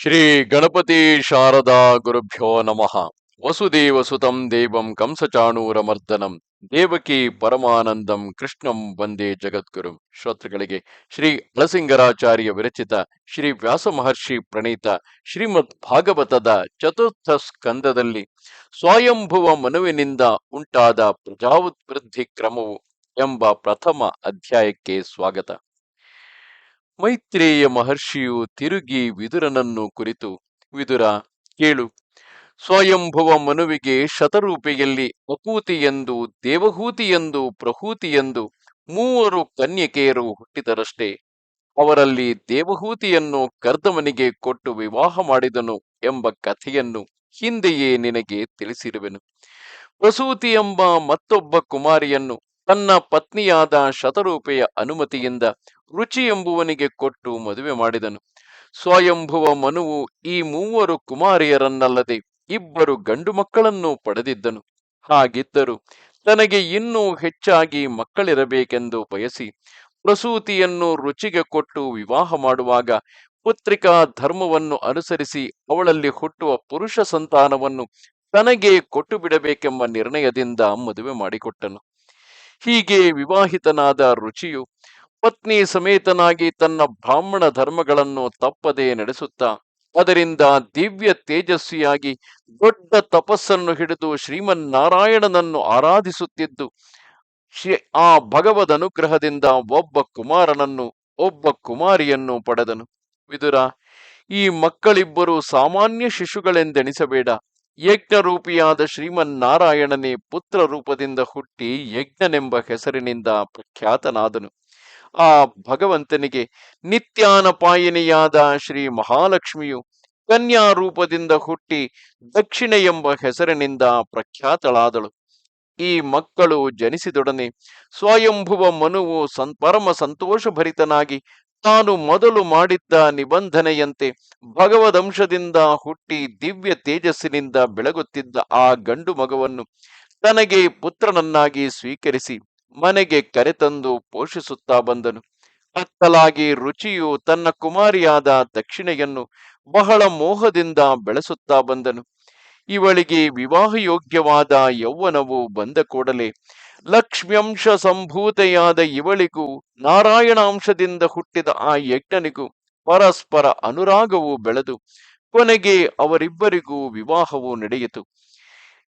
ಶ್ರೀ ಗಣಪತಿ ಶಾರದಾ ಗುರುಭ್ಯೋ ನಮಃ. ವಸುದೇವ ಸುತಂ ದೇವಂ ಕಂಸಚಾಣೂರಮರ್ದನಂ. ದೇವಕಿ ಪರಮಾನಂದಂ ಕೃಷ್ಣಂ ವಂದೇ ಜಗದ್ಗುರು. ಶ್ರೋತೃಗಳಿಗೆ ಶ್ರೀ ಹಳಸಿಂಗರಾಚಾರ್ಯ ವಿರಚಿತ ಶ್ರೀ ವ್ಯಾಸ ಮಹರ್ಷಿ ಪ್ರಣೀತ ಶ್ರೀಮದ್ ಭಾಗವತದ ಚತುರ್ಥ ಸ್ಕಂದದಲ್ಲಿ ಸ್ವಯಂಭುವ ಮನುವಿನಿಂದ ಉಂಟಾದ ಪ್ರಜಾವೃದ್ಧಿ ಕ್ರಮವು ಎಂಬ ಪ್ರಥಮ ಅಧ್ಯಾಯಕ್ಕೆ ಸ್ವಾಗತ. ಮೈತ್ರೇಯ ಮಹರ್ಷಿಯು ತಿರುಗಿ ವಿದುರನನ್ನು ಕುರಿತು, ವಿದುರ, ಕೇಳು. ಸ್ವಯಂಭುವ ಮನುವಿಗೆ ಶತರೂಪೆಯಲ್ಲಿ ಅಕೂತಿ ಎಂದು ದೇವಹೂತಿ ಎಂದು ಪ್ರಹೂತಿ ಎಂದು ಮೂವರು ಕನ್ಯಕೆಯರು ಹುಟ್ಟಿದರಷ್ಟೇ. ಅವರಲ್ಲಿ ದೇವಹೂತಿಯನ್ನು ಕರ್ದಮನಿಗೆ ಕೊಟ್ಟು ವಿವಾಹ ಮಾಡಿದನು ಎಂಬ ಕಥೆಯನ್ನು ಹಿಂದೆಯೇ ನಿನಗೆ ತಿಳಿಸಿರುವೆನು. ಪ್ರಸೂತಿ ಎಂಬ ಮತ್ತೊಬ್ಬ ಕುಮಾರಿಯನ್ನು ತನ್ನ ಪತ್ನಿಯಾದ ಶತರೂಪೆಯ ಅನುಮತಿಯಿಂದ ರುಚಿ ಎಂಬುವನಿಗೆ ಕೊಟ್ಟು ಮದುವೆ ಮಾಡಿದನು. ಸ್ವಯಂಭುವ ಮನುವು ಈ ಮೂವರು ಕುಮಾರಿಯರನ್ನಲ್ಲದೆ ಇಬ್ಬರು ಗಂಡು ಮಕ್ಕಳನ್ನು ಪಡೆದಿದ್ದನು. ಹಾಗಿದ್ದರೂ ತನಗೆ ಇನ್ನೂ ಹೆಚ್ಚಾಗಿ ಮಕ್ಕಳಿರಬೇಕೆಂದು ಬಯಸಿ ಪ್ರಸೂತಿಯನ್ನು ರುಚಿಗೆ ಕೊಟ್ಟು ವಿವಾಹ ಮಾಡುವಾಗ ಪುತ್ರಿಕಾ ಧರ್ಮವನ್ನು ಅನುಸರಿಸಿ ಅವಳಲ್ಲಿ ಹುಟ್ಟುವ ಪುರುಷ ಸಂತಾನವನ್ನು ತನಗೆ ಕೊಟ್ಟು ಬಿಡಬೇಕೆಂಬ ನಿರ್ಣಯದಿಂದ ಮದುವೆ ಮಾಡಿಕೊಟ್ಟನು. ಹೀಗೆ ವಿವಾಹಿತನಾದ ರುಚಿಯು ಪತ್ನಿ ಸಮೇತನಾಗಿ ತನ್ನ ಬ್ರಾಹ್ಮಣ ಧರ್ಮಗಳನ್ನು ತಪ್ಪದೆ ನಡೆಸುತ್ತಾ, ಅದರಿಂದ ದಿವ್ಯ ತೇಜಸ್ವಿಯಾಗಿ ದೊಡ್ಡ ತಪಸ್ಸನ್ನು ಹಿಡಿದು ಶ್ರೀಮನ್ನಾರಾಯಣನನ್ನು ಆರಾಧಿಸುತ್ತಿದ್ದು ಆ ಭಗವದ್ ಅನುಗ್ರಹದಿಂದ ಒಬ್ಬ ಕುಮಾರನನ್ನು, ಒಬ್ಬ ಕುಮಾರಿಯನ್ನು ಪಡೆದನು. ವಿದುರ, ಈ ಮಕ್ಕಳಿಬ್ಬರು ಸಾಮಾನ್ಯ ಶಿಶುಗಳೆಂದೆಣಿಸಬೇಡ. ಯಜ್ಞರೂಪಿಯಾದ ಶ್ರೀಮನ್ನಾರಾಯಣನೇ ಪುತ್ರ ರೂಪದಿಂದ ಹುಟ್ಟಿ ಯಜ್ಞನೆಂಬ ಹೆಸರಿನಿಂದ ಪ್ರಖ್ಯಾತನಾದನು. ಆ ಭಗವಂತನಿಗೆ ನಿತ್ಯಾನಪಾಯಿನಿಯಾದ ಶ್ರೀ ಮಹಾಲಕ್ಷ್ಮಿಯು ಕನ್ಯಾ ರೂಪದಿಂದ ಹುಟ್ಟಿ ದಕ್ಷಿಣ ಎಂಬ ಹೆಸರಿನಿಂದ ಪ್ರಖ್ಯಾತಳಾದಳು. ಈ ಮಕ್ಕಳು ಜನಿಸಿದೊಡನೆ ಸ್ವಯಂಭುವ ಮನುವು ಸಂ ಪರಮ ಸಂತೋಷಭರಿತನಾಗಿ ತಾನು ಮೊದಲು ಮಾಡಿದ್ದ ನಿಬಂಧನೆಯಂತೆ ಭಗವದಂಶದಿಂದ ಹುಟ್ಟಿ ದಿವ್ಯ ತೇಜಸ್ಸಿನಿಂದ ಬೆಳಗುತ್ತಿದ್ದ ಆ ಗಂಡು ಮಗವನ್ನು ತನಗೆ ಪುತ್ರನನ್ನಾಗಿ ಸ್ವೀಕರಿಸಿ ಮನೆಗೆ ಕರೆತಂದು ಪೋಷಿಸುತ್ತಾ ಬಂದನು. ಅತ್ತಲಾಗಿ ರುಚಿಯು ತನ್ನ ಕುಮಾರಿಯಾದ ದಕ್ಷಿಣೆಯನ್ನು ಬಹಳ ಮೋಹದಿಂದ ಬೆಳೆಸುತ್ತಾ ಬಂದನು. ಇವಳಿಗೆ ವಿವಾಹಯೋಗ್ಯವಾದ ಯೌವನವು ಬಂದ ಕೂಡಲೇ ಲಕ್ಷ್ಮ್ಯಂಶ ಸಂಭೂತೆಯಾದ ಇವಳಿಗೂ ನಾರಾಯಣಾಂಶದಿಂದ ಹುಟ್ಟಿದ ಆ ಯಜ್ಞನಿಗೂ ಪರಸ್ಪರ ಅನುರಾಗವು ಬೆಳೆದು ಕೊನೆಗೆ ಅವರಿಬ್ಬರಿಗೂ ವಿವಾಹವು ನಡೆಯಿತು.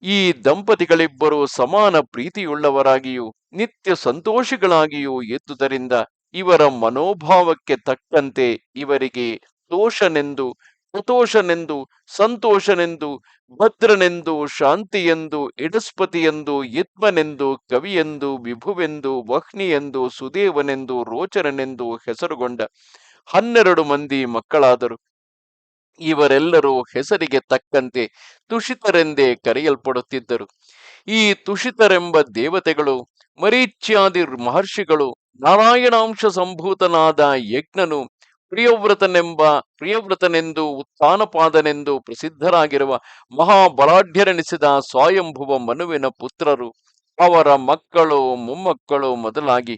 ಈ ದಂಪತಿಗಳಿಬ್ಬರು ಸಮಾನ ಪ್ರೀತಿಯುಳ್ಳವರಾಗಿಯೂ ನಿತ್ಯ ಸಂತೋಷಿಗಳಾಗಿಯೂ ಎದ್ದುದರಿಂದ ಇವರ ಮನೋಭಾವಕ್ಕೆ ತಕ್ಕಂತೆ ಇವರಿಗೆ ದೋಷನೆಂದು ಕುತೋಷನೆಂದು ಸಂತೋಷನೆಂದು, ಭದ್ರನೆಂದು, ಶಾಂತಿಯೆಂದು, ಇಡಸ್ಪತಿಯೆಂದು, ಯತ್ಮನೆಂದು, ಕವಿಯೆಂದು, ವಿಭುವೆಂದು, ವಹ್ನಿಯೆಂದು, ಸುದೇವನೆಂದು ರೋಚರನೆಂದು ಹೆಸರುಗೊಂಡ ಹನ್ನೆರಡು ಮಂದಿ ಮಕ್ಕಳಾದರು. ಇವರೆಲ್ಲರೂ ಹೆಸರಿಗೆ ತಕ್ಕಂತೆ ತುಷಿತರೆಂದೇ ಕರೆಯಲ್ಪಡುತ್ತಿದ್ದರು. ಈ ತುಷಿತರೆಂಬ ದೇವತೆಗಳು, ಮರೀಚ್ಯಾದಿ ಮಹರ್ಷಿಗಳು, ನಾರಾಯಣಾಂಶ ಸಂಭೂತನಾದ ಯಜ್ಞನು ಪ್ರಿಯವ್ರತನೆಂಬ, ಪ್ರಿಯವ್ರತನೆಂದು, ಉತ್ಥಾನಪಾದನೆಂದು ಪ್ರಸಿದ್ಧರಾಗಿರುವ ಮಹಾಬಲಾಢ್ಯರೆನಿಸಿದ ಸ್ವಯಂಭುವ ಮನುವಿನ ಪುತ್ರರು, ಅವರ ಮಕ್ಕಳು, ಮೊಮ್ಮಕ್ಕಳು ಮೊದಲಾಗಿ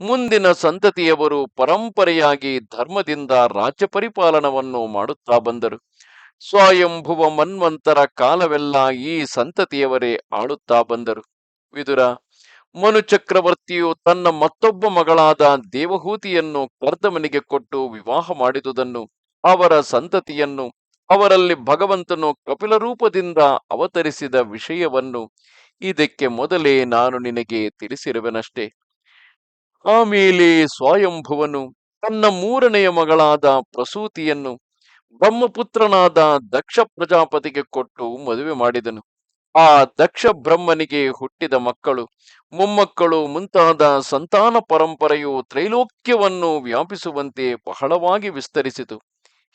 ಮುಂದಿನ ಸಂತತಿಯವರು ಪರಂಪರೆಯಾಗಿ ಧರ್ಮದಿಂದ ರಾಜ್ಯ ಪರಿಪಾಲನವನ್ನು ಮಾಡುತ್ತಾ ಬಂದರು. ಸ್ವಯಂಭುವ ಮನ್ವಂತರ ಕಾಲವೆಲ್ಲ ಈ ಸಂತತಿಯವರೇ ಆಳುತ್ತಾ ಬಂದರು. ವಿದುರ ಮನು ಚಕ್ರವರ್ತಿಯು ತನ್ನ ಮತ್ತೊಬ್ಬ ಮಗಳಾದ ದೇವಹೂತಿಯನ್ನು ಕರ್ದಮನಿಗೆ ಕೊಟ್ಟು ವಿವಾಹ ಮಾಡಿದುದನ್ನು, ಅವರ ಸಂತತಿಯನ್ನು, ಅವರಲ್ಲಿ ಭಗವಂತನು ಕಪಿಲ ರೂಪದಿಂದ ಅವತರಿಸಿದ ವಿಷಯವನ್ನು ಇದಕ್ಕೆ ಮೊದಲೇ ನಾನು ನಿನಗೆ ತಿಳಿಸಿರುವೆನಷ್ಟೆ. ಆಮೇಲೆ ಸ್ವಯಂಭುವನು ತನ್ನ ಮೂರನೆಯ ಮಗಳಾದ ಪ್ರಸೂತಿಯನ್ನು ಬ್ರಹ್ಮಪುತ್ರನಾದ ದಕ್ಷ ಪ್ರಜಾಪತಿಗೆ ಕೊಟ್ಟು ಮದುವೆ ಮಾಡಿದನು. ಆ ದಕ್ಷ ಬ್ರಹ್ಮನಿಗೆ ಹುಟ್ಟಿದ ಮಕ್ಕಳು, ಮೊಮ್ಮಕ್ಕಳು ಮುಂತಾದ ಸಂತಾನ ಪರಂಪರೆಯು ತ್ರೈಲೋಕ್ಯವನ್ನು ವ್ಯಾಪಿಸುವಂತೆ ಬಹಳವಾಗಿ ವಿಸ್ತರಿಸಿತು.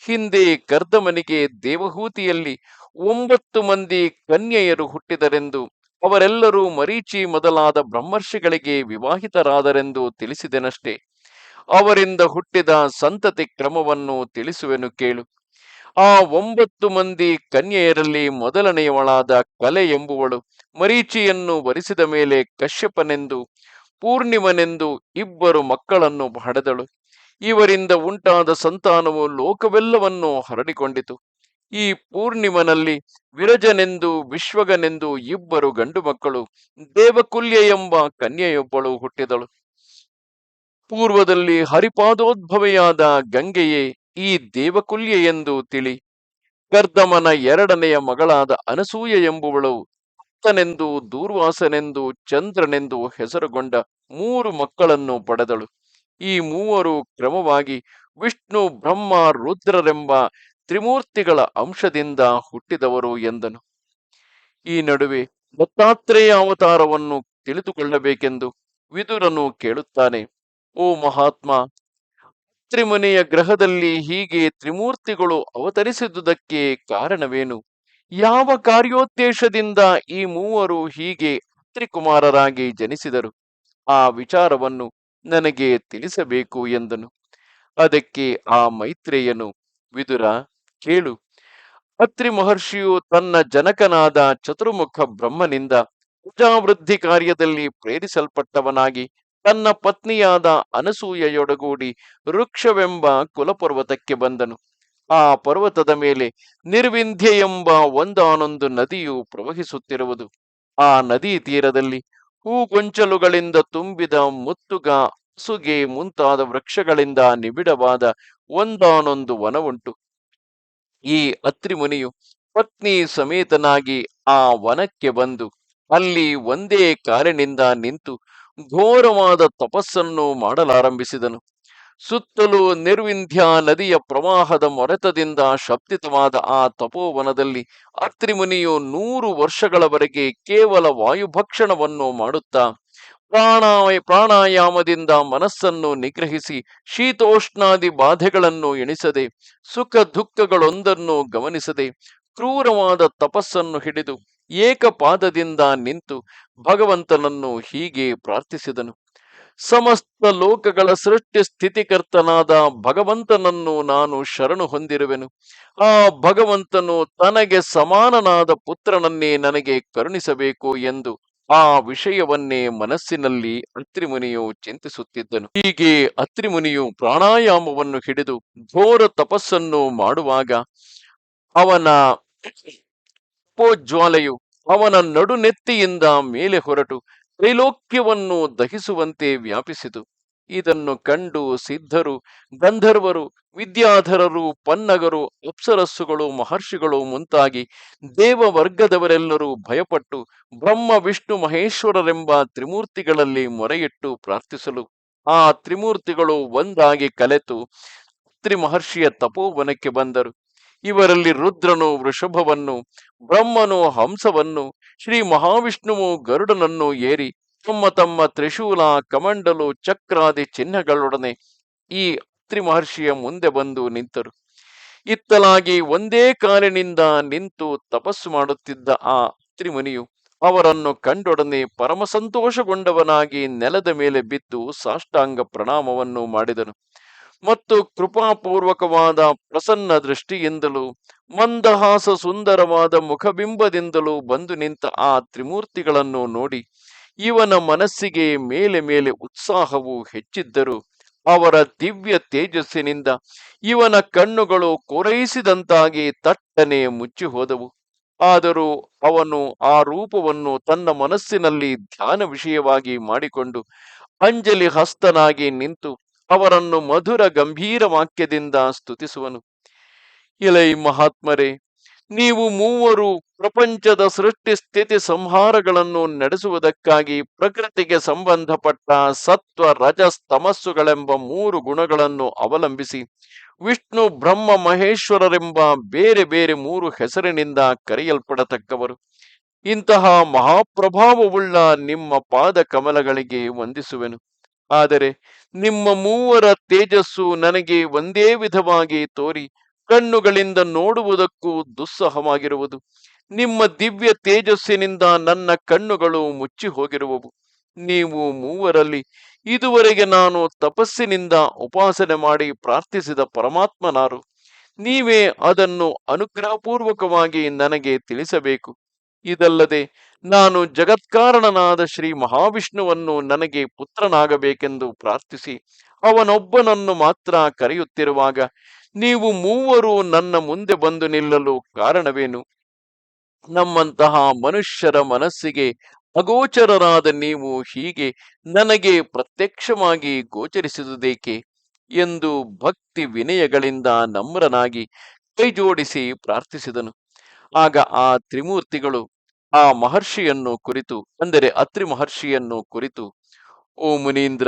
ಹಿಂದೆ ಕರ್ದಮನಿಗೆ ದೇವಹೂತಿಯಲ್ಲಿ ಒಂಬತ್ತು ಮಂದಿ ಕನ್ಯೆಯರು ಹುಟ್ಟಿದರೆಂದು, ಅವರೆಲ್ಲರೂ ಮರೀಚಿ ಮೊದಲಾದ ಬ್ರಹ್ಮರ್ಷಿಗಳಿಗೆ ವಿವಾಹಿತರಾದರೆಂದು ತಿಳಿಸಿದೆನಷ್ಟೇ. ಅವರಿಂದ ಹುಟ್ಟಿದ ಸಂತತಿ ಕ್ರಮವನ್ನು ತಿಳಿಸುವೆನು ಕೇಳು. ಆ ಒಂಬತ್ತು ಮಂದಿ ಕನ್ಯೆಯರಲ್ಲಿ ಮೊದಲನೆಯವಳಾದ ಕಲೆ ಎಂಬುವಳು ಮರೀಚಿಯನ್ನು ವರಿಸಿದ ಮೇಲೆ ಕಶ್ಯಪನೆಂದು, ಪೂರ್ಣಿಮನೆಂದು ಇಬ್ಬರು ಮಕ್ಕಳನ್ನು ಹಡೆದಳು ಇವರಿಂದ ಉಂಟಾದ ಸಂತಾನವು ಲೋಕವೆಲ್ಲವನ್ನು ಹರಡಿಕೊಂಡಿತು. ಈ ಪೂರ್ಣಿಮನಲ್ಲಿ ವಿರಜನೆಂದು, ವಿಶ್ವಗನೆಂದು ಇಬ್ಬರು ಗಂಡು ಮಕ್ಕಳು ದೇವಕುಲ್ಯ ಎಂಬ ಕನ್ಯೆಯೊಬ್ಬಳು ಹುಟ್ಟಿದಳು. ಪೂರ್ವದಲ್ಲಿ ಹರಿಪಾದೋದ್ಭವೆಯಾದ ಗಂಗೆಯೇ ಈ ದೇವಕುಲ್ಯ ಎಂದು ತಿಳಿ. ಕರ್ದಮನ ಎರಡನೆಯ ಮಗಳಾದ ಅನಸೂಯ ಎಂಬುವಳು ಭಕ್ತನೆಂದು, ದೂರ್ವಾಸನೆಂದು, ಚಂದ್ರನೆಂದು ಹೆಸರುಗೊಂಡ ಮೂರು ಮಕ್ಕಳನ್ನು ಪಡೆದಳು. ಈ ಮೂವರು ಕ್ರಮವಾಗಿ ವಿಷ್ಣು, ಬ್ರಹ್ಮ, ರುದ್ರರೆಂಬ ತ್ರಿಮೂರ್ತಿಗಳ ಅಂಶದಿಂದ ಹುಟ್ಟಿದವರು ಎಂದನು. ಈ ನಡುವೆ ದತ್ತಾತ್ರೇಯ ಅವತಾರವನ್ನು ತಿಳಿದುಕೊಳ್ಳಬೇಕೆಂದು ವಿದುರನು ಕೇಳುತ್ತಾನೆ, ಓ ಮಹಾತ್ಮ ತ್ರಿಮನೆಯ ಗ್ರಹದಲ್ಲಿ ಹೀಗೆ ತ್ರಿಮೂರ್ತಿಗಳು ಅವತರಿಸಿದುದಕ್ಕೆ ಕಾರಣವೇನು? ಯಾವ ಕಾರ್ಯೋದ್ದೇಶದಿಂದ ಈ ಮೂವರು ಹೀಗೆ ತ್ರಿಕುಮಾರರಾಗಿ ಜನಿಸಿದರು? ಆ ವಿಚಾರವನ್ನು ನನಗೆ ತಿಳಿಸಬೇಕು ಎಂದನು. ಅದಕ್ಕೆ ಆ ಮೈತ್ರೇಯನು, ವಿದುರ, ಕೇಳು. ಅತ್ರಿ ಮಹರ್ಷಿಯು ತನ್ನ ಜನಕನಾದ ಚತುರ್ಮುಖ ಬ್ರಹ್ಮನಿಂದ ಪ್ರಜಾವೃದ್ಧಿ ಕಾರ್ಯದಲ್ಲಿ ಪ್ರೇರಿಸಲ್ಪಟ್ಟವನಾಗಿ ತನ್ನ ಪತ್ನಿಯಾದ ಅನಸೂಯೆಯೊಡಗೂಡಿ ವೃಕ್ಷವೆಂಬ ಕುಲಪರ್ವತಕ್ಕೆ ಬಂದನು. ಆ ಪರ್ವತದ ಮೇಲೆ ನಿರ್ವಿಂಧ್ಯ ಎಂಬ ಒಂದಾನೊಂದು ನದಿಯು ಪ್ರವಹಿಸುತ್ತಿರುವುದು. ಆ ನದಿ ತೀರದಲ್ಲಿ ಹೂಗೊಂಚಲುಗಳಿಂದ ತುಂಬಿದ ಮುತ್ತುಗ, ಸುಗೆ ಮುಂತಾದ ವೃಕ್ಷಗಳಿಂದ ನಿಬಿಡವಾದ ಒಂದಾನೊಂದು ವನವುಂಟು. ಈ ಅತ್ರಿಮುನಿಯು ಪತ್ನಿ ಸಮೇತನಾಗಿ ಆ ವನಕ್ಕೆ ಬಂದು ಅಲ್ಲಿ ಒಂದೇ ಕಾರಿನಿಂದ ನಿಂತು ಘೋರವಾದ ತಪಸ್ಸನ್ನು ಮಾಡಲಾರಂಭಿಸಿದನು. ಸುತ್ತಲೂ ನಿರ್ವಿಂಧ್ಯ ನದಿಯ ಪ್ರವಾಹದ ಮೊರೆತದಿಂದ ಶಬ್ದಿತವಾದ ಆ ತಪೋವನದಲ್ಲಿ ಅತ್ರಿಮುನಿಯು ನೂರು ವರ್ಷಗಳವರೆಗೆ ಕೇವಲ ವಾಯುಭಕ್ಷಣವನ್ನು ಮಾಡುತ್ತಾ, ಪ್ರಾಣಾಯ, ಪ್ರಾಣಾಯಾಮದಿಂದ ಮನಸ್ಸನ್ನು ನಿಗ್ರಹಿಸಿ ಶೀತೋಷ್ಣಾದಿ ಬಾಧೆಗಳನ್ನು ಎಣಿಸದೆ ಸುಖ ದುಃಖಗಳೊಂದನ್ನು ಗಮನಿಸದೆ ಕ್ರೂರವಾದ ತಪಸ್ಸನ್ನು ಹಿಡಿದು ಏಕಪಾದದಿಂದ ನಿಂತು ಭಗವಂತನನ್ನು ಹೀಗೆ ಪ್ರಾರ್ಥಿಸಿದನು. ಸಮಸ್ತ ಲೋಕಗಳ ಸೃಷ್ಟಿ ಸ್ಥಿತಿಕರ್ತನಾದ ಭಗವಂತನನ್ನು ನಾನು ಶರಣು ಹೊಂದಿರುವೆನು. ಆ ಭಗವಂತನು ತನಗೆ ಸಮಾನನಾದ ಪುತ್ರನನ್ನೇ ನನಗೆ ಕರುಣಿಸಬೇಕು ಎಂದು ಆ ವಿಷಯವನ್ನೇ ಮನಸ್ಸಿನಲ್ಲಿ ಅತ್ರಿಮುನಿಯು ಚಿಂತಿಸುತ್ತಿದ್ದನು. ಹೀಗೆ ಅತ್ರಿಮುನಿಯು ಪ್ರಾಣಾಯಾಮವನ್ನು ಹಿಡಿದು ಘೋರ ತಪಸ್ಸನ್ನು ಮಾಡುವಾಗ ಅವನ ತಪೋಜ್ವಾಲೆಯು ಅವನ ನಡುನೆತ್ತಿಯಿಂದ ಮೇಲೆ ಹೊರಟು ತ್ರೈಲೋಕ್ಯವನ್ನು ದಹಿಸುವಂತೆ ವ್ಯಾಪಿಸಿತು. ಇದನ್ನು ಕಂಡು ಸಿದ್ಧರು, ಗಂಧರ್ವರು, ವಿದ್ಯಾಧರರು, ಪನ್ನಗರು, ಅಪ್ಸರಸ್ಸುಗಳು, ಮಹರ್ಷಿಗಳು ಮುಂತಾಗಿ ದೇವವರ್ಗದವರೆಲ್ಲರೂ ಭಯಪಟ್ಟು ಬ್ರಹ್ಮ, ವಿಷ್ಣು, ಮಹೇಶ್ವರರೆಂಬ ತ್ರಿಮೂರ್ತಿಗಳಲ್ಲಿ ಮೊರೆಯಿಟ್ಟು ಪ್ರಾರ್ಥಿಸಲು ಆ ತ್ರಿಮೂರ್ತಿಗಳು ಒಂದಾಗಿ ಕಲೆತು ತ್ರಿಮಹರ್ಷಿಯ ತಪೋವನಕ್ಕೆ ಬಂದರು. ಇವರಲ್ಲಿ ರುದ್ರನು, ವೃಷಭವನ್ನು, ಬ್ರಹ್ಮನು, ಹಂಸವನ್ನು, ಶ್ರೀ ಮಹಾವಿಷ್ಣುವು, ಗರುಡನನ್ನು ಏರಿ ತಮ್ಮ ತಮ್ಮ ತ್ರಿಶೂಲ, ಕಮಂಡಲು, ಚಕ್ರಾದಿ ಚಿಹ್ನಗಳೊಡನೆ ಈ ತ್ರಿಮಹರ್ಷಿಯ ಮುಂದೆ ಬಂದು ನಿಂತರು. ಇತ್ತಲಾಗಿ ಒಂದೇ ಕಾಲಿನಿಂದ ನಿಂತು ತಪಸ್ಸು ಮಾಡುತ್ತಿದ್ದ ಆ ತ್ರಿಮುನಿಯು ಅವರನ್ನು ಕಂಡೊಡನೆ ಪರಮ ಸಂತೋಷಗೊಂಡವನಾಗಿ ನೆಲದ ಮೇಲೆ ಬಿದ್ದು ಸಾಷ್ಟಾಂಗ ಪ್ರಣಾಮವನ್ನು ಮಾಡಿದನು. ಮತ್ತು ಕೃಪಾಪೂರ್ವಕವಾದ ಪ್ರಸನ್ನ ದೃಷ್ಟಿಯಿಂದಲೂ, ಮಂದಹಾಸ ಸುಂದರವಾದ ಮುಖಬಿಂಬದಿಂದಲೂ ಬಂದು ನಿಂತ ಆ ತ್ರಿಮೂರ್ತಿಗಳನ್ನು ನೋಡಿ, ಇವನ ಮನಸ್ಸಿಗೆ ಮೇಲೆ ಮೇಲೆ ಉತ್ಸಾಹವು ಹೆಚ್ಚಿದ್ದರು, ಅವರ ದಿವ್ಯ ತೇಜಸ್ಸಿನಿಂದ ಇವನ ಕಣ್ಣುಗಳು ಕೊರೈಸಿದಂತಾಗಿ ತಟ್ಟನೆ ಮುಚ್ಚಿ ಹೋದವು ಆದರೂ ಅವನು ಆ ರೂಪವನ್ನು ತನ್ನ ಮನಸ್ಸಿನಲ್ಲಿ ಧ್ಯಾನ ವಿಷಯವಾಗಿ ಮಾಡಿಕೊಂಡು, ಅಂಜಲಿ ಹಸ್ತನಾಗಿ ನಿಂತು ಅವರನ್ನು ಮಧುರ ಗಂಭೀರ ವಾಕ್ಯದಿಂದ ಸ್ತುತಿಸುವನು. ಇಲೈ ಮಹಾತ್ಮರೇ, ನೀವು ಮೂವರು ಪ್ರಪಂಚದ ಸೃಷ್ಟಿ ಸ್ಥಿತಿ ಸಂಹಾರಗಳನ್ನು ನಡೆಸುವುದಕ್ಕಾಗಿ ಪ್ರಕೃತಿಗೆ ಸಂಬಂಧಪಟ್ಟ ಸತ್ವ, ರಜಸ್, ತಮಸ್ಸುಗಳೆಂಬ ಮೂರು ಗುಣಗಳನ್ನು ಅವಲಂಬಿಸಿ, ವಿಷ್ಣು, ಬ್ರಹ್ಮ, ಮಹೇಶ್ವರರೆಂಬ ಬೇರೆ ಬೇರೆ ಮೂರು ಹೆಸರಿನಿಂದ ಕರೆಯಲ್ಪಡತಕ್ಕವರು. ಇಂತಹ ಮಹಾಪ್ರಭಾವವುಳ್ಳ ನಿಮ್ಮ ಪಾದ ಕಮಲಗಳಿಗೆ ವಂದಿಸುವೆನು. ಆದರೆ ನಿಮ್ಮ ಮೂವರ ತೇಜಸ್ಸು ನನಗೆ ಒಂದೇ ವಿಧವಾಗಿ ತೋರಿ ಕಣ್ಣುಗಳಿಂದ ನೋಡುವುದಕ್ಕೂ ದುಸ್ಸಹವಾಗಿರುವುದು. ನಿಮ್ಮ ದಿವ್ಯ ತೇಜಸ್ಸಿನಿಂದ ನನ್ನ ಕಣ್ಣುಗಳು ಮುಚ್ಚಿ ಹೋಗಿರುವವು. ನೀವು ಮೂವರಲ್ಲಿ ಇದುವರೆಗೆ ನಾನು ತಪಸ್ಸಿನಿಂದ ಉಪಾಸನೆ ಮಾಡಿ ಪ್ರಾರ್ಥಿಸಿದ ಪರಮಾತ್ಮನಾರು. ನೀವೇ ಅದನ್ನು ಅನುಗ್ರಹಪೂರ್ವಕವಾಗಿ ನನಗೆ ತಿಳಿಸಬೇಕು. ಇದಲ್ಲದೆ ನಾನು ಜಗತ್ಕಾರಣನಾದ ಶ್ರೀ ಮಹಾವಿಷ್ಣುವನ್ನು ನನಗೆ ಪುತ್ರನಾಗಬೇಕೆಂದು ಪ್ರಾರ್ಥಿಸಿ ಅವನೊಬ್ಬನನ್ನು ಮಾತ್ರ ಕರೆಯುತ್ತಿರುವಾಗ ನೀವು ಮೂವರು ನನ್ನ ಮುಂದೆ ಬಂದು ನಿಲ್ಲಲು ಕಾರಣವೇನು? ನಮ್ಮಂತಹ ಮನುಷ್ಯರ ಮನಸ್ಸಿಗೆ ಅಗೋಚರರಾದ ನೀವು ಹೀಗೆ ನನಗೆ ಪ್ರತ್ಯಕ್ಷವಾಗಿ ಗೋಚರಿಸಿದುದೇಕೆ? ಎಂದು ಭಕ್ತಿ ವಿನಯಗಳಿಂದ ನಮ್ರನಾಗಿ ಕೈಜೋಡಿಸಿ ಪ್ರಾರ್ಥಿಸಿದನು. ಆಗ ಆ ತ್ರಿಮೂರ್ತಿಗಳು ಆ ಮಹರ್ಷಿಯನ್ನು ಕುರಿತು, ಅಂದರೆ ಅತ್ರಿ ಮಹರ್ಷಿಯನ್ನು ಕುರಿತು, ಓ ಮುನೀಂದ್ರ,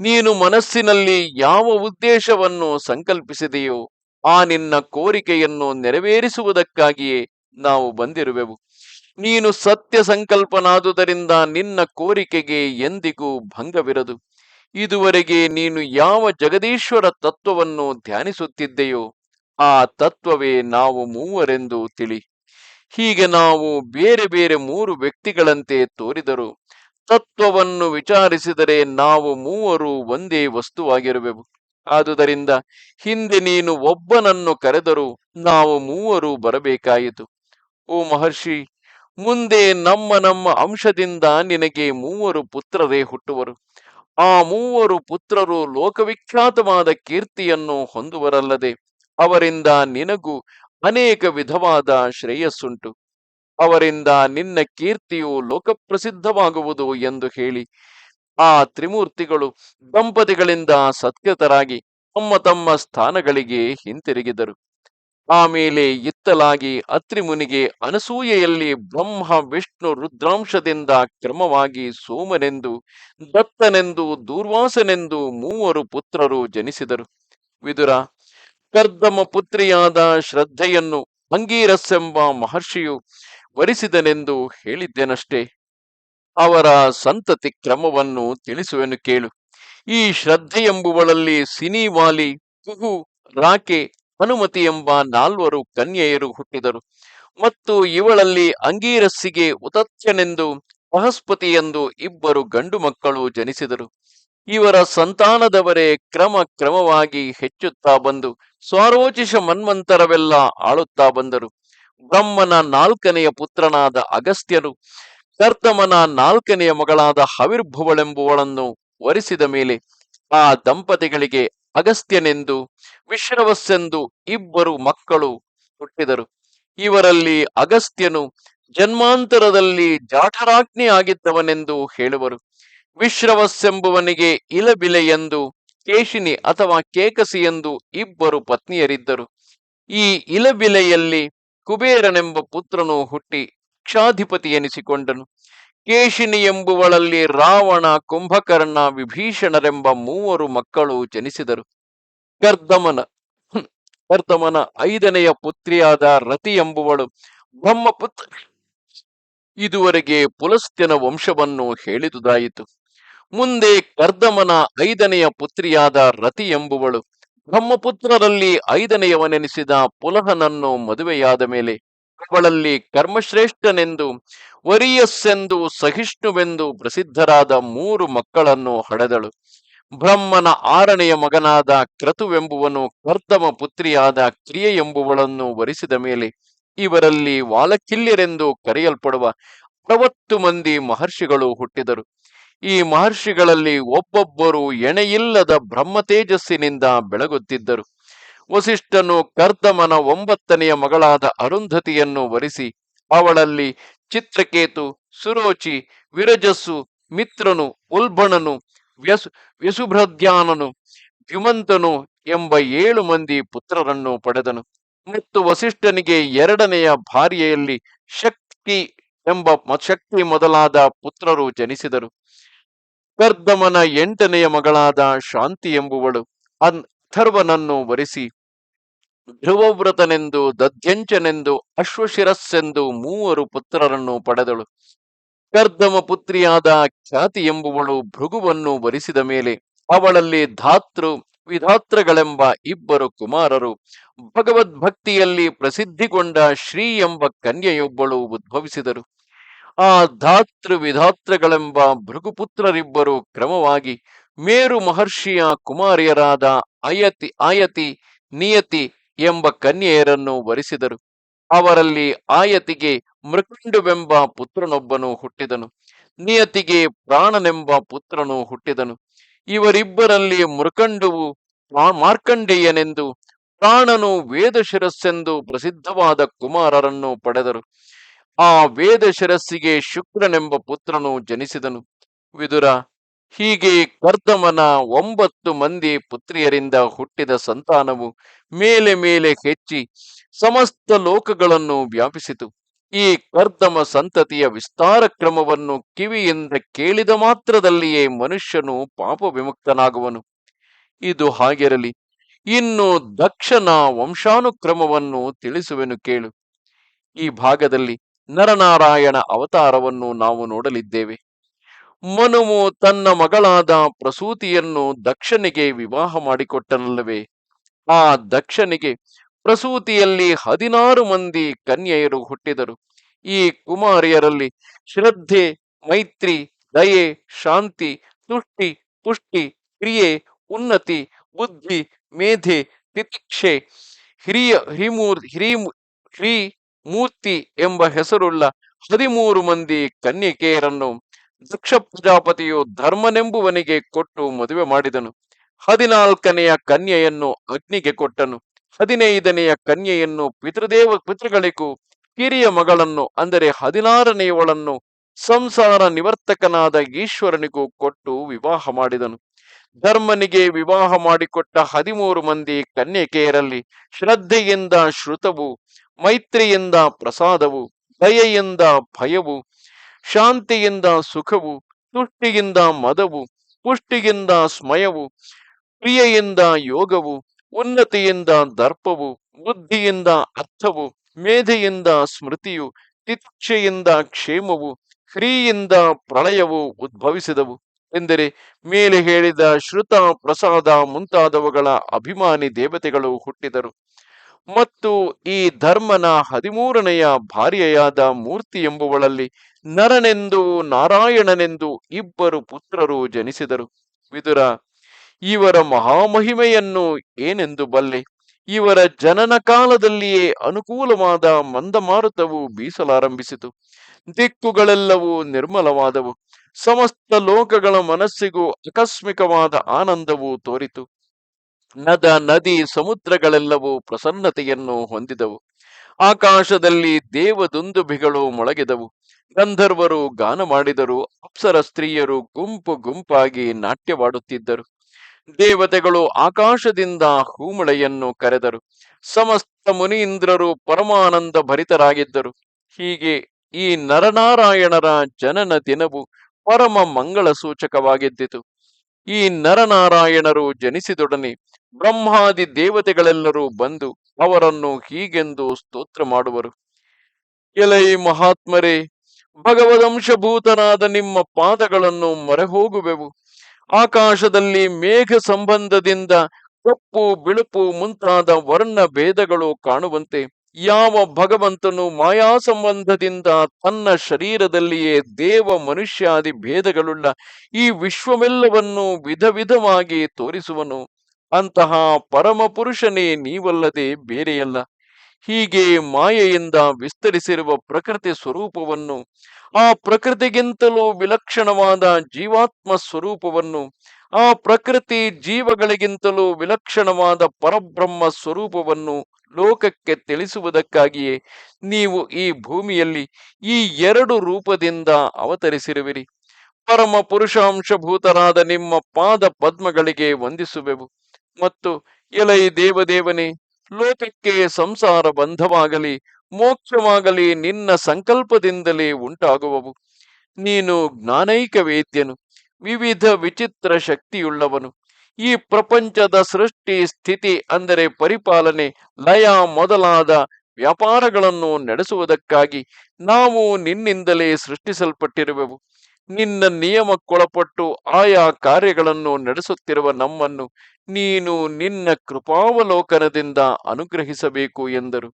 ನೀನು ಮನಸ್ಸಿನಲ್ಲಿ ಯಾವ ಉದ್ದೇಶವನ್ನು ಸಂಕಲ್ಪಿಸಿದೆಯೋ, ಆ ನಿನ್ನ ಕೋರಿಕೆಯನ್ನು ನೆರವೇರಿಸುವುದಕ್ಕಾಗಿಯೇ ನಾವು ಬಂದಿರುವೆವು. ನೀನು ಸತ್ಯ ಸಂಕಲ್ಪನಾದುದರಿಂದ ನಿನ್ನ ಕೋರಿಕೆಗೆ ಎಂದಿಗೂ ಭಂಗವಿರದು. ಇದುವರೆಗೆ ನೀನು ಯಾವ ಜಗದೀಶ್ವರ ತತ್ವವನ್ನು ಧ್ಯಾನಿಸುತ್ತಿದ್ದೆಯೋ, ಆ ತತ್ವವೇ ನಾವು ಮೂವರೆಂದು ತಿಳಿ. ಹೀಗೆ ನಾವು ಬೇರೆ ಬೇರೆ ಮೂರು ವ್ಯಕ್ತಿಗಳಂತೆ ತೋರಿದರು ತತ್ವವನ್ನು ವಿಚಾರಿಸಿದರೆ ನಾವು ಮೂವರು ಒಂದೇ ವಸ್ತುವಾಗಿರುವೆವು. ಆದುದರಿಂದ ಹಿಂದೆ ನೀನು ಒಬ್ಬನನ್ನು ಕರೆದರೂ ನಾವು ಮೂವರು ಬರಬೇಕಾಯಿತು. ಓ ಮಹರ್ಷಿ, ಮುಂದೆ ನಮ್ಮ ನಮ್ಮ ಅಂಶದಿಂದ ನಿನಗೆ ಮೂವರು ಪುತ್ರರೇ ಹುಟ್ಟುವರು. ಆ ಮೂವರು ಪುತ್ರರು ಲೋಕವಿಖ್ಯಾತವಾದ ಕೀರ್ತಿಯನ್ನು ಹೊಂದುವರಲ್ಲದೆ ಅವರಿಂದ ನಿನಗೂ ಅನೇಕ ವಿಧವಾದ ಶ್ರೇಯಸ್ಸುಂಟು. ಅವರಿಂದ ನಿನ್ನ ಕೀರ್ತಿಯು ಲೋಕಪ್ರಸಿದ್ಧವಾಗುವುದು ಎಂದು ಹೇಳಿ, ಆ ತ್ರಿಮೂರ್ತಿಗಳು ದಂಪತಿಗಳಿಂದ ಸತ್ಕೃತರಾಗಿ ತಮ್ಮ ತಮ್ಮ ಸ್ಥಾನಗಳಿಗೆ ಹಿಂತಿರುಗಿದರು. ಆಮೇಲೆ ಇತ್ತಲಾಗಿ ಅತ್ರಿಮುನಿಗೆ ಅನಸೂಯೆಯಲ್ಲಿ ಬ್ರಹ್ಮ, ವಿಷ್ಣು, ರುದ್ರಾಂಶದಿಂದ ಕ್ರಮವಾಗಿ ಸೋಮನೆಂದು, ದತ್ತನೆಂದು, ದೂರ್ವಾಸನೆಂದು ಮೂವರು ಪುತ್ರರು ಜನಿಸಿದರು. ವಿದುರ ಕರ್ದಮ ಪುತ್ರಿಯಾದ ಶ್ರದ್ಧೆಯನ್ನು ಅಂಗೀರಸ್ಸೆಂಬ ಮಹರ್ಷಿಯು ವರಿಸಿದನೆಂದು ಹೇಳಿದ್ದೇನಷ್ಟೇ? ಅವರ ಸಂತತಿ ಕ್ರಮವನ್ನು ತಿಳಿಸುವೆನು ಕೇಳು. ಈ ಶ್ರದ್ಧೆ ಎಂಬುವಳಲ್ಲಿ ಸಿನಿವಾಲಿ ಕುಹು ರಾಕೆ, ಹನುಮತಿ ಎಂಬ ನಾಲ್ವರು ಕನ್ಯೆಯರು ಹುಟ್ಟಿದರು. ಮತ್ತು ಇವಳಲ್ಲಿ ಅಂಗೀರಸ್ಸಿಗೆ ಉತತ್ಯನೆಂದು ಬೃಹಸ್ಪತಿ ಎಂದು ಇಬ್ಬರು ಗಂಡು ಮಕ್ಕಳು ಜನಿಸಿದರು. ಇವರ ಸಂತಾನದವರೇ ಕ್ರಮ ಕ್ರಮವಾಗಿ ಹೆಚ್ಚುತ್ತಾ ಬಂದು ಸ್ವಾರೋಚಿಷ ಮನ್ವಂತರವೆಲ್ಲ ಆಳುತ್ತಾ ಬಂದರು. ಬ್ರಹ್ಮನ ನಾಲ್ಕನೆಯ ಪುತ್ರನಾದ ಅಗಸ್ತ್ಯನು ಕರ್ತಮನ ನಾಲ್ಕನೆಯ ಮಗಳಾದ ಹವಿರ್ಭುವಳೆಂಬುವಳನ್ನು ವರಿಸಿದ ಮೇಲೆ ಆ ದಂಪತಿಗಳಿಗೆ ಅಗಸ್ತ್ಯನೆಂದು, ವಿಶ್ರವಸ್ಸೆಂದು ಇಬ್ಬರು ಮಕ್ಕಳು ಹುಟ್ಟಿದರು. ಇವರಲ್ಲಿ ಅಗಸ್ತ್ಯನು ಜನ್ಮಾಂತರದಲ್ಲಿ ಜಾಠರಾಜ್ಞಿ ಆಗಿದ್ದವನೆಂದು ಹೇಳುವರು. ವಿಶ್ರವಸ್ಸೆಂಬುವನಿಗೆ ಇಲಬಿಲೆ ಎಂದು ಕೇಶಿನಿ ಅಥವಾ ಕೇಕಸಿ ಎಂದು ಇಬ್ಬರು ಪತ್ನಿಯರಿದ್ದರು. ಈ ಇಲಬಿಲೆಯಲ್ಲಿ ಕುಬೇರನೆಂಬ ಪುತ್ರನು ಹುಟ್ಟಿ ಕ್ಷಾಧಿಪತಿ ಎನಿಸಿಕೊಂಡನು ಕೇಶಿನಿ ಎಂಬುವಳಲ್ಲಿ ರಾವಣ ಕುಂಭಕರ್ಣ ವಿಭೀಷಣರೆಂಬ ಮೂವರು ಮಕ್ಕಳು ಜನಿಸಿದರು. ಕರ್ದಮನ ಕರ್ದಮನ ಐದನೆಯ ಪುತ್ರಿಯಾದ ರತಿ ಎಂಬುವಳು ಬ್ರಹ್ಮಪುತ್ರ. ಇದುವರೆಗೆ ಪುಲಸ್ತ್ಯನ ವಂಶವನ್ನು ಹೇಳಿದುದಾಯಿತು. ಮುಂದೆ ಕರ್ದಮನ ಐದನೆಯ ಪುತ್ರಿಯಾದ ರತಿ ಎಂಬುವಳು. ಬ್ರಹ್ಮಪುತ್ರರಲ್ಲಿ ಐದನೆಯವನೆನಿಸಿದ ಪುಲಹನನ್ನು ಮದುವೆಯಾದ ಮೇಲೆ ಅವಳಲ್ಲಿ ಕರ್ಮಶ್ರೇಷ್ಠನೆಂದು, ವರಿಯಸ್ಸೆಂದು, ಸಹಿಷ್ಣುವೆಂದು ಪ್ರಸಿದ್ಧರಾದ ಮೂರು ಮಕ್ಕಳನ್ನು ಹಡೆದಳು. ಬ್ರಹ್ಮನ ಆರನೆಯ ಮಗನಾದ ಕ್ರತುವೆಂಬುವನು ಕರ್ದಮ ಪುತ್ರಿಯಾದ ಕ್ರಿಯೆ ಎಂಬುವಳನ್ನು ವರಿಸಿದ ಮೇಲೆ ಇವರಲ್ಲಿ ವಾಲಕಿಲ್ಯರೆಂದು ಕರೆಯಲ್ಪಡುವ ಅರವತ್ತು ಮಂದಿ ಮಹರ್ಷಿಗಳು ಹುಟ್ಟಿದರು. ಈ ಮಹರ್ಷಿಗಳಲ್ಲಿ ಒಬ್ಬೊಬ್ಬರು ಎಣೆಯಿಲ್ಲದ ಬ್ರಹ್ಮ ತೇಜಸ್ಸಿನಿಂದ ಬೆಳಗುತ್ತಿದ್ದರು. ವಸಿಷ್ಠನು ಕರ್ದಮನ ಒಂಬತ್ತನೆಯ ಮಗಳಾದ ಅರುಂಧತಿಯನ್ನು ವರಿಸಿ, ಅವಳಲ್ಲಿ ಚಿತ್ರಕೇತು, ಸುರೋಚಿ, ವಿರಜಸ್ಸು, ಮಿತ್ರನು, ಉಲ್ಬಣನು, ವ್ಯಸು ವ್ಯಸುಭ್ರಧ್ಯಾನನು ದ್ಯುಮಂತನು ಎಂಬ ಏಳು ಮಂದಿ ಪುತ್ರರನ್ನು ಪಡೆದನು. ಮತ್ತು ವಸಿಷ್ಠನಿಗೆ ಎರಡನೆಯ ಭಾರ್ಯೆಯಲ್ಲಿ ಶಕ್ತಿ ಎಂಬ ಶಕ್ತಿ ಮೊದಲಾದ ಪುತ್ರರು ಜನಿಸಿದರು. ಕರ್ದಮನ ಎಂಟನೆಯ ಮಗಳಾದ ಶಾಂತಿ ಎಂಬುವಳು. ಅಥರ್ವನನ್ನು ವರಿಸಿ, ಧ್ರುವವ್ರತನೆಂದು, ದಧ್ಯಂಚನೆಂದು, ಅಶ್ವಶಿರಸ್ಸೆಂದು ಮೂವರು ಪುತ್ರರನ್ನು ಪಡೆದಳು. ಕರ್ದಮ ಪುತ್ರಿಯಾದ ಖ್ಯಾತಿ ಎಂಬುವಳು ಭೃಗುವನ್ನು ವರಿಸಿದ ಮೇಲೆ, ಅವಳಲ್ಲಿ ಧಾತೃ ವಿಧಾತ್ರಗಳೆಂಬ ಇಬ್ಬರು ಕುಮಾರರು, ಭಗವದ್ಭಕ್ತಿಯಲ್ಲಿ ಪ್ರಸಿದ್ಧಿಗೊಂಡ ಶ್ರೀ ಎಂಬ ಕನ್ಯೆಯೊಬ್ಬಳು ಉದ್ಭವಿಸಿದರು. ಆ ಧಾತೃ ವಿಧಾತೃಗಳೆಂಬ ಭೃಗುಪುತ್ರರಿಬ್ಬರು ಕ್ರಮವಾಗಿ ಮೇರು ಮಹರ್ಷಿಯ ಕುಮಾರಿಯರಾದ ಅಯತಿ ಆಯತಿ ನಿಯತಿ ಎಂಬ ಕನ್ಯೆಯರನ್ನು ವರಿಸಿದರು. ಅವರಲ್ಲಿ ಆಯತಿಗೆ ಮೃಕುಂಡುವೆಂಬ ಪುತ್ರನೊಬ್ಬನು ಹುಟ್ಟಿದನು. ನಿಯತಿಗೆ ಪ್ರಾಣನೆಂಬ ಪುತ್ರನು ಹುಟ್ಟಿದನು. ಇವರಿಬ್ಬರಲ್ಲಿ ಮೃಕಂಡುವು ಮಾರ್ಕಂಡೇಯನೆಂದು ಪ್ರಾಣನು ವೇದಶಿರಸ್ಸೆಂದು ಪ್ರಸಿದ್ಧವಾದ ಕುಮಾರರನ್ನು ಪಡೆದರು. ಆ ವೇದ ಶಿರಸ್ಸಿಗೆ ಶುಕ್ರನೆಂಬ ಪುತ್ರನು ಜನಿಸಿದನು. ವಿದುರ, ಹೀಗೆ ಕರ್ದಮನ ಒಂಬತ್ತು ಮಂದಿ ಪುತ್ರಿಯರಿಂದ ಹುಟ್ಟಿದ ಸಂತಾನವು ಮೇಲೆ ಮೇಲೆ ಹೆಚ್ಚಿ ಸಮಸ್ತ ಲೋಕಗಳನ್ನು ವ್ಯಾಪಿಸಿತು. ಈ ಕರ್ದಮ ಸಂತತಿಯ ವಿಸ್ತಾರ ಕ್ರಮವನ್ನು ಕಿವಿಯಿಂದ ಕೇಳಿದ ಮಾತ್ರದಲ್ಲಿಯೇ ಮನುಷ್ಯನು ಪಾಪ ವಿಮುಕ್ತನಾಗುವನು. ಇದು ಹಾಗಿರಲಿ, ಇನ್ನು ದಕ್ಷನ ವಂಶಾನುಕ್ರಮವನ್ನು ತಿಳಿಸುವೆನು ಕೇಳು. ಈ ಭಾಗದಲ್ಲಿ ನರನಾರಾಯಣ ಅವತಾರವನ್ನು ನಾವು ನೋಡಲಿದ್ದೇವೆ. ಮನುವು ತನ್ನ ಮಗಳಾದ ಪ್ರಸೂತಿಯನ್ನು ದಕ್ಷನಿಗೆ ವಿವಾಹ ಮಾಡಿಕೊಟ್ಟನಲ್ಲವೇ? ಆ ದಕ್ಷನಿಗೆ ಪ್ರಸೂತಿಯಲ್ಲಿ ಹದಿನಾರು ಮಂದಿ ಕನ್ಯೆಯರು ಹುಟ್ಟಿದರು. ಈ ಕುಮಾರಿಯರಲ್ಲಿ ಶ್ರದ್ಧೆ, ಮೈತ್ರಿ, ದಯೆ, ಶಾಂತಿ, ತುಷ್ಟಿ, ಪುಷ್ಟಿ, ಕ್ರಿಯೆ, ಉನ್ನತಿ, ಬುದ್ಧಿ, ಮೇಧೆ, ತಿತಿಕ್ಷೆ, ಹಿರಿಯ ಹಿರಿಮೂರ್ ಹಿರಿ ಮೂರ್ತಿ ಎಂಬ ಹೆಸರುಳ್ಳ ಹದಿಮೂರು ಮಂದಿ ಕನ್ಯಕೆಯರನ್ನು ದಕ್ಷ ಪ್ರಜಾಪತಿಯು ಧರ್ಮನೆಂಬುವನಿಗೆ ಕೊಟ್ಟು ಮದುವೆ ಮಾಡಿದನು. ಹದಿನಾಲ್ಕನೆಯ ಕನ್ಯೆಯನ್ನು ಅಗ್ನಿಗೆ ಕೊಟ್ಟನು. ಹದಿನೈದನೆಯ ಕನ್ಯೆಯನ್ನು ಪಿತೃದೇವ, ಪಿತೃಗಳಿಗೂ ಕಿರಿಯ ಮಗಳನ್ನು, ಅಂದರೆ ಹದಿನಾರನೆಯವಳನ್ನು ಸಂಸಾರ ನಿವರ್ತಕನಾದ ಈಶ್ವರನಿಗೂ ಕೊಟ್ಟು ವಿವಾಹ ಮಾಡಿದನು. ಧರ್ಮನಿಗೆ ವಿವಾಹ ಮಾಡಿಕೊಟ್ಟ ಹದಿಮೂರು ಮಂದಿ ಕನ್ಯಕೆಯರಲ್ಲಿ ಶ್ರದ್ಧೆಯಿಂದ ಶ್ರುತವು ಮೈತ್ರಿಯಿಂದ ಪ್ರಸಾದವು, ದಯೆಯಿಂದ ಭಯವು, ಶಾಂತಿಯಿಂದ ಸುಖವು, ತುಷ್ಟಿಯಿಂದ ಮದವು, ಪುಷ್ಟಿಯಿಂದ ಸ್ಮಯವು, ಕ್ರಿಯೆಯಿಂದ ಯೋಗವು, ಉನ್ನತಿಯಿಂದ ದರ್ಪವು, ಬುದ್ಧಿಯಿಂದ ಅರ್ಥವು, ಮೇಧೆಯಿಂದ ಸ್ಮೃತಿಯು ತಿತಿಕ್ಷೆಯಿಂದ ಕ್ಷೇಮವು ಶ್ರೀಯಿಂದ ಪ್ರಳಯವು ಉದ್ಭವಿಸಿದವು. ಎಂದರೆ ಮೇಲೆ ಹೇಳಿದ ಶ್ರುತ ಪ್ರಸಾದ ಮುಂತಾದವುಗಳ ಅಭಿಮಾನಿ ದೇವತೆಗಳು ಹುಟ್ಟಿದರು. ಮತ್ತು ಈ ಧರ್ಮನ ಹದಿಮೂರನೆಯ ಭಾರ್ಯೆಯಾದ ಮೂರ್ತಿ ಎಂಬುವಳಲ್ಲಿ ನರನೆಂದು, ನಾರಾಯಣನೆಂದು ಇಬ್ಬರು ಪುತ್ರರು ಜನಿಸಿದರು. ವಿದುರ, ಇವರ ಮಹಾಮಹಿಮೆಯನ್ನು ಏನೆಂದು ಬಲ್ಲೆ? ಇವರ ಜನನ ಕಾಲದಲ್ಲಿಯೇ ಅನುಕೂಲವಾದ ಮಂದಮಾರುತವು ಬೀಸಲಾರಂಭಿಸಿತು. ದಿಕ್ಕುಗಳೆಲ್ಲವೂ ನಿರ್ಮಲವಾದವು. ಸಮಸ್ತ ಲೋಕಗಳ ಮನಸ್ಸಿಗೂ ಆಕಸ್ಮಿಕವಾದ ಆನಂದವು ತೋರಿತು. ನದ ನದಿ ಸಮುದ್ರಗಳೆಲ್ಲವೂ ಪ್ರಸನ್ನತೆಯನ್ನು ಹೊಂದಿದವು. ಆಕಾಶದಲ್ಲಿ ದೇವದುಂದುಭಿಗಳು ಮೊಳಗಿದವು. ಗಂಧರ್ವರು ಗಾನ ಮಾಡಿದರು. ಅಪ್ಸರ ಸ್ತ್ರೀಯರು ಗುಂಪು ಗುಂಪಾಗಿ ನಾಟ್ಯವಾಡುತ್ತಿದ್ದರು. ದೇವತೆಗಳು ಆಕಾಶದಿಂದ ಹೂಮಳೆಯನ್ನು ಕರೆದರು. ಸಮಸ್ತ ಮುನೀಂದ್ರರು ಪರಮಾನಂದ ಭರಿತರಾಗಿದ್ದರು. ಹೀಗೆ ಈ ನರನಾರಾಯಣರ ಜನನ ದಿನವು ಪರಮ ಮಂಗಳ ಸೂಚಕವಾಗಿದ್ದಿತು ಈ ನರನಾರಾಯಣರು ಜನಿಸಿದೊಡನೆ ಬ್ರಹ್ಮಾದಿ ದೇವತೆಗಳೆಲ್ಲರೂ ಬಂದು ಅವರನ್ನು ಹೀಗೆಂದು ಸ್ತೋತ್ರ ಮಾಡುವರು. ಎಲೈ ಮಹಾತ್ಮರೇ, ಭಗವದಂಶಭೂತನಾದ ನಿಮ್ಮ ಪಾದಗಳನ್ನು ಮೊರೆಹೋಗುವೆವು. ಆಕಾಶದಲ್ಲಿ ಮೇಘ ಸಂಬಂಧದಿಂದ ಕಪ್ಪು, ಬಿಳುಪು ಮುಂತಾದ ವರ್ಣ ಭೇದಗಳು ಕಾಣುವಂತೆ ಯಾವ ಭಗವಂತನು ಮಾಯಾ ಸಂಬಂಧದಿಂದ ತನ್ನ ಶರೀರದಲ್ಲಿಯೇ ದೇವ ಮನುಷ್ಯಾದಿ ಭೇದಗಳುಳ್ಳ ಈ ವಿಶ್ವವೆಲ್ಲವನ್ನು ವಿಧ ವಿಧವಾಗಿ ತೋರಿಸುವನು. ಅಂತಹ ಪರಮ ಪುರುಷನೇ ನೀವಲ್ಲದೆ ಬೇರೆಯಲ್ಲ. ಹೀಗೆ ಮಾಯೆಯಿಂದ ವಿಸ್ತರಿಸಿರುವ ಪ್ರಕೃತಿ ಸ್ವರೂಪವನ್ನು, ಆ ಪ್ರಕೃತಿಗಿಂತಲೂ ವಿಲಕ್ಷಣವಾದ ಜೀವಾತ್ಮ ಸ್ವರೂಪವನ್ನು ಆ ಪ್ರಕೃತಿ ಜೀವಗಳಿಗಿಂತಲೂ ವಿಲಕ್ಷಣವಾದ ಪರಬ್ರಹ್ಮ ಸ್ವರೂಪವನ್ನು ಲೋಕಕ್ಕೆ ತಿಳಿಸುವುದಕ್ಕಾಗಿಯೇ ನೀವು ಈ ಭೂಮಿಯಲ್ಲಿ ಈ ಎರಡು ರೂಪದಿಂದ ಅವತರಿಸಿರುವಿರಿ. ಪರಮ ಪುರುಷಾಂಶಭೂತರಾದ ನಿಮ್ಮ ಪಾದ ಪದ್ಮಗಳಿಗೆ ವಂದಿಸುವೆವು. ಮತ್ತು ಎಲೈ ದೇವದೇವನೇ, ಲೋಕಕ್ಕೆ ಸಂಸಾರ ಬಂಧವಾಗಲಿ, ಮೋಕ್ಷವಾಗಲಿ ನಿನ್ನ ಸಂಕಲ್ಪದಿಂದಲೇ ಉಂಟಾಗುವವು. ನೀನು ಜ್ಞಾನೈಕ ವೇದ್ಯನು ವಿವಿಧ ವಿಚಿತ್ರ ಶಕ್ತಿಯುಳ್ಳವನು. ಈ ಪ್ರಪಂಚದ ಸೃಷ್ಟಿ ಸ್ಥಿತಿ ಅಂದರೆ ಪರಿಪಾಲನೆ, ಲಯ ಮೊದಲಾದ ವ್ಯಾಪಾರಗಳನ್ನು ನಡೆಸುವುದಕ್ಕಾಗಿ ನಾವು ನಿನ್ನಿಂದಲೇ ಸೃಷ್ಟಿಸಲ್ಪಟ್ಟಿರುವೆವು. ನಿನ್ನ ನಿಯಮಕ್ಕೊಳಪಟ್ಟು ಆಯಾ ಕಾರ್ಯಗಳನ್ನು ನಡೆಸುತ್ತಿರುವ ನಮ್ಮನ್ನು ನೀನು ನಿನ್ನ ಕೃಪಾವಲೋಕನದಿಂದ ಅನುಗ್ರಹಿಸಬೇಕು ಎಂದರು.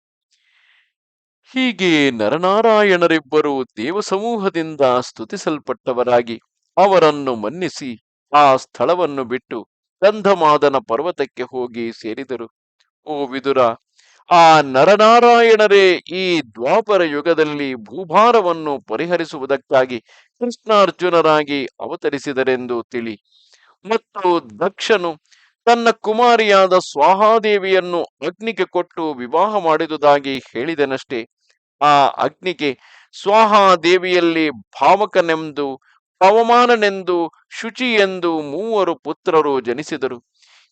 ಹೀಗೆ ನರನಾರಾಯಣರಿಬ್ಬರು ದೇವಸಮೂಹದಿಂದ ಸ್ತುತಿಸಲ್ಪಟ್ಟವರಾಗಿ ಅವರನ್ನು ಮನ್ನಿಸಿ ಆ ಸ್ಥಳವನ್ನು ಬಿಟ್ಟು ಗಂಧಮಾದನ ಪರ್ವತಕ್ಕೆ ಹೋಗಿ ಸೇರಿದರು. ಓ ವಿದುರ, ಆ ನರನಾರಾಯಣರೇ, ಈ ದ್ವಾಪರ ಯುಗದಲ್ಲಿ ಭೂಭಾರವನ್ನು ಪರಿಹರಿಸುವುದಕ್ಕಾಗಿ ಕೃಷ್ಣಾರ್ಜುನರಾಗಿ ಅವತರಿಸಿದರೆಂದು ತಿಳಿ. ಮತ್ತು ದಕ್ಷನು ತನ್ನ ಕುಮಾರಿಯಾದ ಸ್ವಾಹಾದೇವಿಯನ್ನು ಅಗ್ನಿಗೆ ಕೊಟ್ಟು ವಿವಾಹ ಮಾಡಿದುದಾಗಿ ಹೇಳಿದನಷ್ಟೇ. ಆ ಅಗ್ನಿಗೆ ಸ್ವಾಹಾದೇವಿಯಲ್ಲಿ ಭಾವಕನೆಂದು ಪವಮಾನನೆಂದು ಶುಚಿ ಎಂದು ಮೂವರು ಪುತ್ರರು ಜನಿಸಿದರು.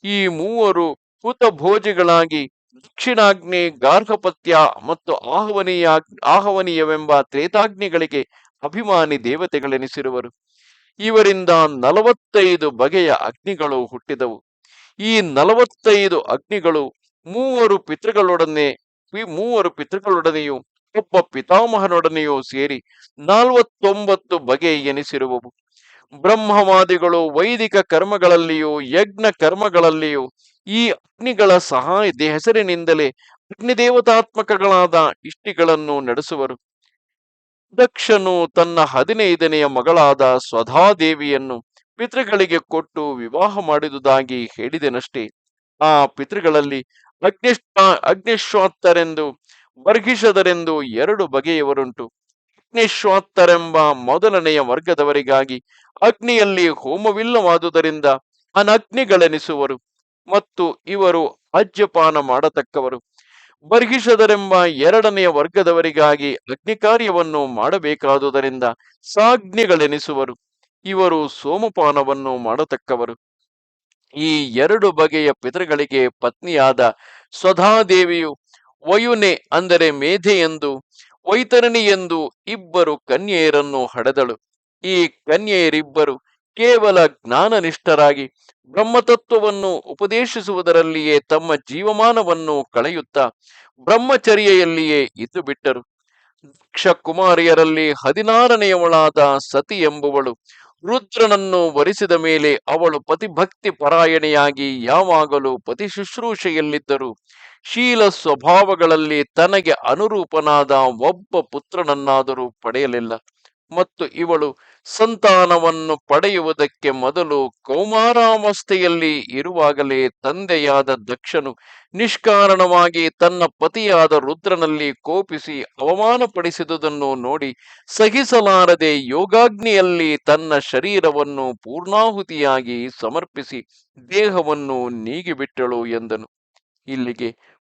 ಈ ಮೂವರು ಹುತ ಭೋಜಿಗಳಾಗಿ ದಕ್ಷಿಣಾಗ್ನಿ, ಗಾರ್ಹಪತ್ಯ ಮತ್ತು ಆಹ್ವನೀಯ, ಆಹ್ವನೀಯವೆಂಬ ತ್ರೇತಾಗ್ನಿಗಳಿಗೆ ಅಭಿಮಾನಿ ದೇವತೆಗಳೆನಿಸಿರುವರು. ಇವರಿಂದ ನಲವತ್ತೈದು ಬಗೆಯ ಅಗ್ನಿಗಳು ಹುಟ್ಟಿದವು. ಈ ನಲವತ್ತೈದು ಅಗ್ನಿಗಳು ಮೂವರು ಪಿತೃಗಳೊಡನೆ ಮೂವರು ಪಿತೃಗಳೊಡನೆಯೂ ಒಬ್ಬ ಪಿತಾಮಹನೊಡನೆಯೂ ಸೇರಿ ನಲವತ್ತೊಂಬತ್ತು ಬಗೆ ಎನಿಸಿರುವವು. ಬ್ರಹ್ಮವಾದಿಗಳು ವೈದಿಕ ಕರ್ಮಗಳಲ್ಲಿಯೂ, ಯಜ್ಞ ಕರ್ಮಗಳಲ್ಲಿಯೂ, ಈ ಅಗ್ನಿಗಳ ಸಹಾಯದ ಹೆಸರಿನಿಂದಲೇ ಅಗ್ನಿದೇವತಾತ್ಮಕಗಳಾದ ಇಷ್ಟಿಗಳನ್ನು ನಡೆಸುವರು. ದಕ್ಷನು ತನ್ನ ಹದಿನೈದನೆಯ ಮಗಳಾದ ಸ್ವಧಾದೇವಿಯನ್ನು ಪಿತೃಗಳಿಗೆ ಕೊಟ್ಟು ವಿವಾಹ ಮಾಡಿದುದಾಗಿ ಹೇಳಿದೆನಷ್ಟೇ. ಆ ಪಿತೃಗಳಲ್ಲಿ ಅಗ್ನಿಷ್ಟ ಅಗ್ನಿಶ್ವಾತ್ತರೆಂದು ಬರ್ಹಿಷದರೆಂದು ಎರಡು ಬಗೆಯವರುಂಟು. ಅಗ್ನಿಶ್ವಾತ್ತರೆಂಬ ಮೊದಲನೆಯ ವರ್ಗದವರಿಗಾಗಿ ಅಗ್ನಿಯಲ್ಲಿ ಹೋಮವಿಲ್ಲವಾದುದರಿಂದ ಅನಗ್ನಿಗಳೆನಿಸುವರು ಮತ್ತು ಇವರು ಅಜ್ಯಪಾನ ಮಾಡತಕ್ಕವರು. ಬರ್ಹಿಸದರೆಂಬ ಎರಡನೆಯ ವರ್ಗದವರಿಗಾಗಿ ಅಗ್ನಿ ಕಾರ್ಯವನ್ನು ಮಾಡಬೇಕಾದುದರಿಂದ ಸಾಗ್ನಿಗಳೆನಿಸುವರು. ಇವರು ಸೋಮಪಾನವನ್ನು ಮಾಡತಕ್ಕವರು. ಈ ಎರಡು ಬಗೆಯ ಪಿತೃಗಳಿಗೆ ಪತ್ನಿಯಾದ ಸ್ವಧಾದೇವಿಯು ವಯುನೆ ಅಂದರೆ ಮೇಧೆ ಎಂದು ವೈತರಣಿ ಎಂದು ಇಬ್ಬರು ಕನ್ಯೆಯರನ್ನು ಹಡೆದಳು. ಈ ಕನ್ಯೆಯರಿಬ್ಬರು ಕೇವಲ ಜ್ಞಾನನಿಷ್ಠರಾಗಿ ಬ್ರಹ್ಮತತ್ವವನ್ನು ಉಪದೇಶಿಸುವುದರಲ್ಲಿಯೇ ತಮ್ಮ ಜೀವಮಾನವನ್ನು ಕಳೆಯುತ್ತಾ ಬ್ರಹ್ಮಚರ್ಯೆಯಲ್ಲಿಯೇ ಇದ್ದು ಬಿಟ್ಟರು ದಕ್ಷ ಕುಮಾರಿಯರಲ್ಲಿ ಹದಿನಾರನೆಯವಳಾದ ಸತಿ ಎಂಬುವಳು ರುದ್ರನನ್ನು ವರಿಸಿದ ಮೇಲೆ ಅವಳು ಪತಿಭಕ್ತಿ ಪರಾಯಣೆಯಾಗಿ ಯಾವಾಗಲೂ ಪತಿ ಶುಶ್ರೂಷೆಯಲ್ಲಿದ್ದರು. ಶೀಲ ಸ್ವಭಾವಗಳಲ್ಲಿ ತನಗೆ ಅನುರೂಪನಾದ ಒಬ್ಬ ಪುತ್ರನನ್ನಾದರೂ ಪಡೆಯಲಿಲ್ಲ. ಮತ್ತು ಇವಳು ಸಂತಾನವನ್ನು ಪಡೆಯುವುದಕ್ಕೆ ಮೊದಲು ಕೌಮಾರಾವಸ್ಥೆಯಲ್ಲಿ ಇರುವಾಗಲೇ ತಂದೆಯಾದ ದಕ್ಷನು ನಿಷ್ಕಾರಣವಾಗಿ ತನ್ನ ಪತಿಯಾದ ರುದ್ರನಲ್ಲಿ ಕೋಪಿಸಿ ಅವಮಾನಪಡಿಸಿದುದನ್ನು ನೋಡಿ ಸಹಿಸಲಾರದೆ ಯೋಗಾಗ್ನಿಯಲ್ಲಿ ತನ್ನ ಶರೀರವನ್ನು ಪೂರ್ಣಾಹುತಿಯಾಗಿ ಸಮರ್ಪಿಸಿ ದೇಹವನ್ನು ನೀಗಿಬಿಟ್ಟಳು ಎಂದನು. ಇಲ್ಲಿಗೆ